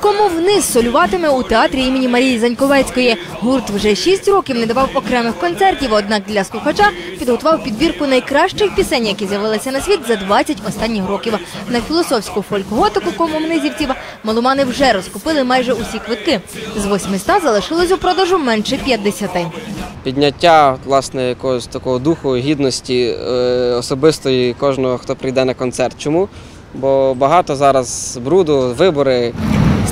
Кому вниз солюватиме у театрі імені Марії Заньковецької. Гурт вже шість років не давав окремих концертів, однак для слухача підготував підбірку найкращих пісень, які з'явилися на світ за 20 останніх років. На філософську фольк-готику комунизівців маломани вже розкупили майже усі квитки. З 800 залишилось у продажу менше 50. підняття власне якогось такого духу, гідності е, особистої кожного, хто прийде на концерт. Чому? Бо багато зараз бруду, вибори.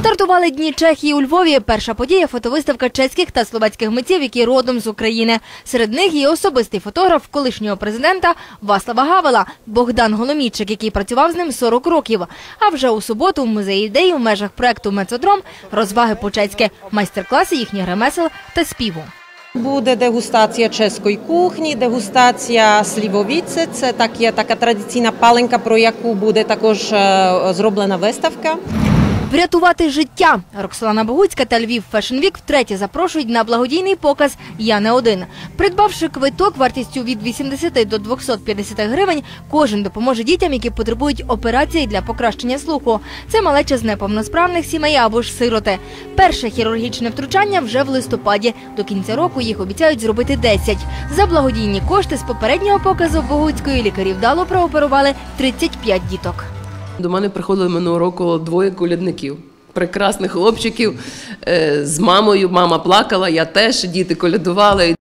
Стартували дні Чехії у Львові. Перша подія фотовиставка чеських та словацьких митців, які родом з України. Серед них і особистий фотограф колишнього президента Васлава Гавела Богдан Голомійчик, який працював з ним 40 років. А вже у суботу в музеї ідеї в межах проекту Мецодром розваги по-чеськи, майстер-класи їхніх ремесел та співу. Буде дегустація чеської кухні, дегустація слівовіці. Це так є така традиційна паленка, про яку буде також е, зроблена виставка. Врятувати життя. Роксолана Богуцька та Львів Week втретє запрошують на благодійний показ Я не один. Придбавши квиток вартістю від 80 до 250 гривень, кожен допоможе дітям, які потребують операції для покращення слуху. Це малеча з неповносправних сімей або ж сироти. Перше хірургічне втручання вже в листопаді. До кінця року їх обіцяють зробити 10. За благодійні кошти з попереднього показу Богуцької лікарі вдало прооперували 35 діток. До мене приходили минулого року двоє колядників. Прекрасних хлопчиків е, з мамою. Мама плакала, я теж, діти колядували.